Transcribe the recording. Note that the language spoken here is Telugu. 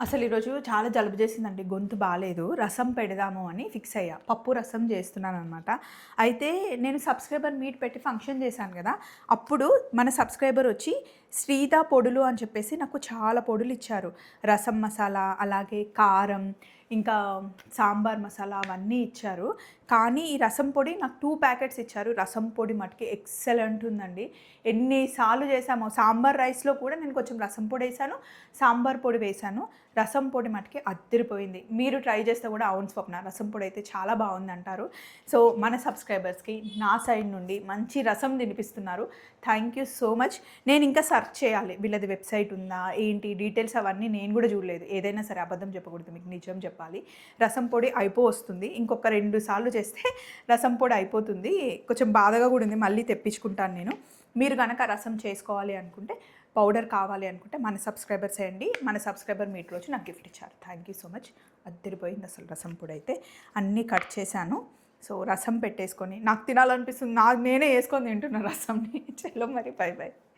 అసలు ఈరోజు చాలా జలుబు చేసిందండి. గొంతు బాగాలేదు రసం పెడదాము అని ఫిక్స్ అయ్యా. పప్పు రసం చేస్తున్నాను అనమాట అయితే నేను సబ్స్క్రైబర్ మీట్ పెట్టి ఫంక్షన్ చేశాను కదా. అప్పుడు మన సబ్స్క్రైబర్ వచ్చి శ్రీదా పొడులు అని చెప్పేసి నాకు చాలా పొడులు ఇచ్చారు. రసం మసాలా అలాగే కారం ఇంకా సాంబార్ మసాలా అవన్నీ ఇచ్చారు. కానీ ఈ రసం పొడి నాకు టూ ప్యాకెట్స్ ఇచ్చారు. రసం పొడి మటుకి ఎక్సలెంట్ ఉందండి. ఎన్నిసార్లు చేసామో సాంబార్ రైస్లో కూడా నేను కొంచెం రసం పొడి వేసాను సాంబార్ పొడి వేసాను. రసం పొడి మటుకి అద్దరిపోయింది. మీరు ట్రై చేస్తే కూడా అవును స్వప్న రసం పొడి అయితే చాలా బాగుంది అంటారు సో మన సబ్స్క్రైబర్స్కి నా సైడ్ నుండి మంచి రసం తినిపిస్తున్నారు. థ్యాంక్ యూ సో మచ్ నేను ఇంకా సెర్చ్ చేయాలి. వీళ్ళది వెబ్సైట్ ఉందా? ఏంటి? డీటెయిల్స్ అవన్నీ నేను కూడా చూడలేదు. ఏదైనా సరే అబద్ధం చెప్పకూడదు. మీకు నిజం చెప్పాలి. రసం పొడి అయిపో వస్తుంది ఇంకొక రెండు సార్లు చేస్తే రసం పొడి అయిపోతుంది. కొంచెం బాధగా కూడా ఉంది. మళ్ళీ తెప్పించుకుంటాను నేను. మీరు కనుక రసం చేసుకోవాలి అనుకుంటే పౌడర్ కావాలి అనుకుంటే మన సబ్స్క్రైబర్స్ చేయండి మన సబ్స్క్రైబర్ మీట్లో వచ్చి నాకు గిఫ్ట్ ఇచ్చారు. థ్యాంక్ యూ సో మచ్ అద్దరిపోయింది అసలు రసం పొడి అయితే. అన్నీ కట్ చేశాను. సో రసం పెట్టేసుకొని నాకు తినాలనిపిస్తుంది. నాకు నేనే వేసుకొని తింటున్నా రసంని. చలో మరి బై బై